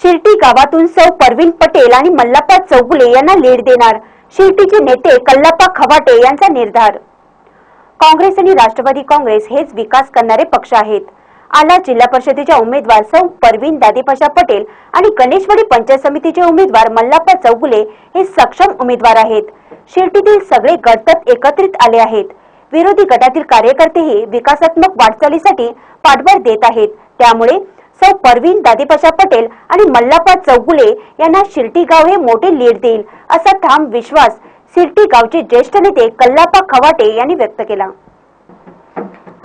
शिर्टी गावातून सौ परवीन पटेल आणि मल्लाप्पा चौगुले यांना लीड देणार. शिर्टीचे नेते कल्लाप्पा खवाटे यांचा निर्धार. काँग्रेस आणि राष्ट्रवादी काँग्रेस हेच विकास करणारे पक्ष आहेत. आला जिल्हा परिषदेच्या उमेदवार सौ परवीन दादेपाशा पटेल आणि गणेशवाडी पंचायत समितीचे उमेदवार मल्लाप्पा चौगुले हे सक्षम उमेदवार आहेत. शिर्टीतील सगळे गटत एकत्रित आले आहेत. विरोधी गटातील कार्यकर्तेही विकासात्मक वाटचालीसाठी पाठबळ देत आहेत. त्यामुळे सौ परवीन दादीपाशा पटेल आणि मल्लाप्पा चौगुले यांना शिर्टी गाव हे मोठे लीड देईल असा ठाम विश्वास शिर्टी गावचे ज्येष्ठ नेते कल्लाप्पा खवाटे यांनी व्यक्त केला.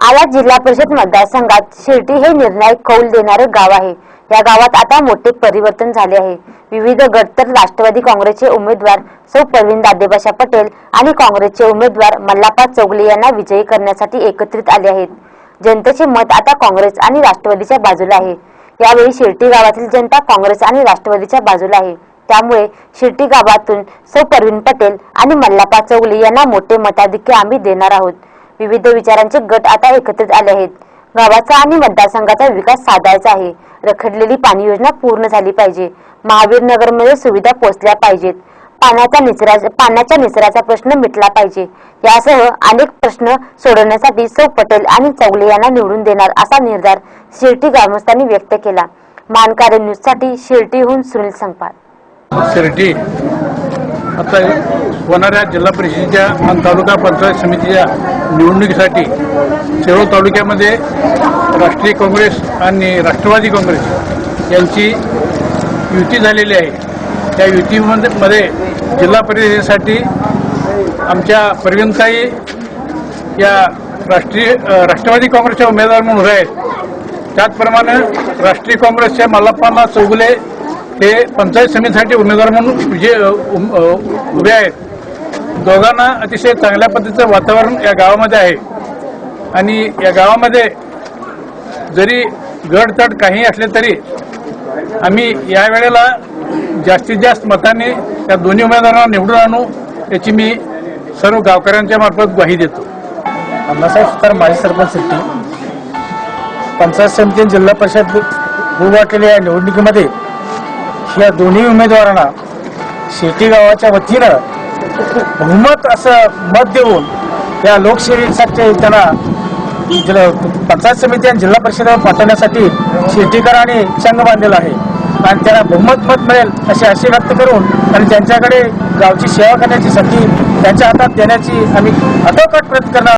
आला जिल्हा परिषद मतदारसंघात शिर्टी हे निर्णायक कौल देणारे गाव आहे. या गावात आता मोठे परिवर्तन झाले आहे. विविध गट तर राष्ट्रवादी काँग्रेसचे उमेदवार सौ प्रवीण दादेबाशा पटेल आणि काँग्रेसचे उमेदवार मल्लापा चौगले यांना विजयी करण्यासाठी एकत्रित आले आहेत. जनतेचे मत आता काँग्रेस आणि राष्ट्रवादीच्या बाजूला आहे. यावेळी शिर्टी गावातील जनता काँग्रेस आणि राष्ट्रवादीच्या बाजूला आहे. त्यामुळे शिर्टी गावातून सौ परवीन पटेल आणि मल्लापा चौगले यांना मोठे मताधिक्य आम्ही देणार आहोत. विविध विचारांचे गट आता एकत्रित आले आहेत. गावाचा आणि मतदारसंघाचा विकास साधायचा आहे. रखडलेली पाणी योजना पूर्ण झाली पाहिजे. महावीर नगरमध्ये सुविधा पोहोचल्या पाहिजेत. पाण्याचा निचरा पाण्याच्या निचराचा प्रश्न मिटला पाहिजे. यासह अनेक प्रश्न सोडवण्यासाठी सौ पटेल आणि चौगले यांना निवडून देणार असा निर्धार शिर्टी ग्रामस्थांनी व्यक्त केला. मानकारे न्यूजसाठी शिर्टीहून सुनील संगपाळ शिर्टी आता होणाऱ्या जिल्हा परिषदेच्या आणि तालुका पंचायत समितीच्या निवडणुकीसाठी शिरोळ तालुक्यामध्ये राष्ट्रीय काँग्रेस आणि राष्ट्रवादी काँग्रेस यांची युती झालेली आहे. त्या युतीमध्ये जिल्हा परिषदेसाठी आमच्या परवीनताई या राष्ट्रीय राष्ट्रवादी काँग्रेसच्या उमेदवार म्हणून उभे आहेत. त्याचप्रमाणे राष्ट्रीय काँग्रेसच्या मल्लाप्पाला चौगुले हे पंचायत समितीसाठी उमेदवार म्हणून विजय उम- उभे आहेत. दोघांना अतिशय चांगल्या पद्धतीचं वातावरण या गावामध्ये आहे. आणि या गावामध्ये जरी गड काही असले तरी आम्ही या वेळेला जास्तीत जास्त मताने या दोन्ही उमेदवारांना निवडून आणू याची मी सर्व गावकऱ्यांच्या मार्फत ग्वाही देतो. अण्णासाहेब सुतार माजी सरपंच सिटी पंचायत समिती आणि जिल्हा परिषद उभारलेल्या या निवडणुकीमध्ये या दोन्ही उमेदवारांना शेती गावाच्या वतीनं बहुमत असं मत देऊन या लोकसेवेसाठी त्यांना पंचायत समिती आणि जिल्हा परिषदेवर पाठवण्यासाठी शेतीकरांनी चंग बांधलेला आहे. आणि त्यांना बहुमत मत मिळेल अशी आशा व्यक्त करून आणि त्यांच्याकडे गावची सेवा करण्याची संधी त्यांच्या हातात देण्याची आम्ही अटोकट प्रयत्न करणार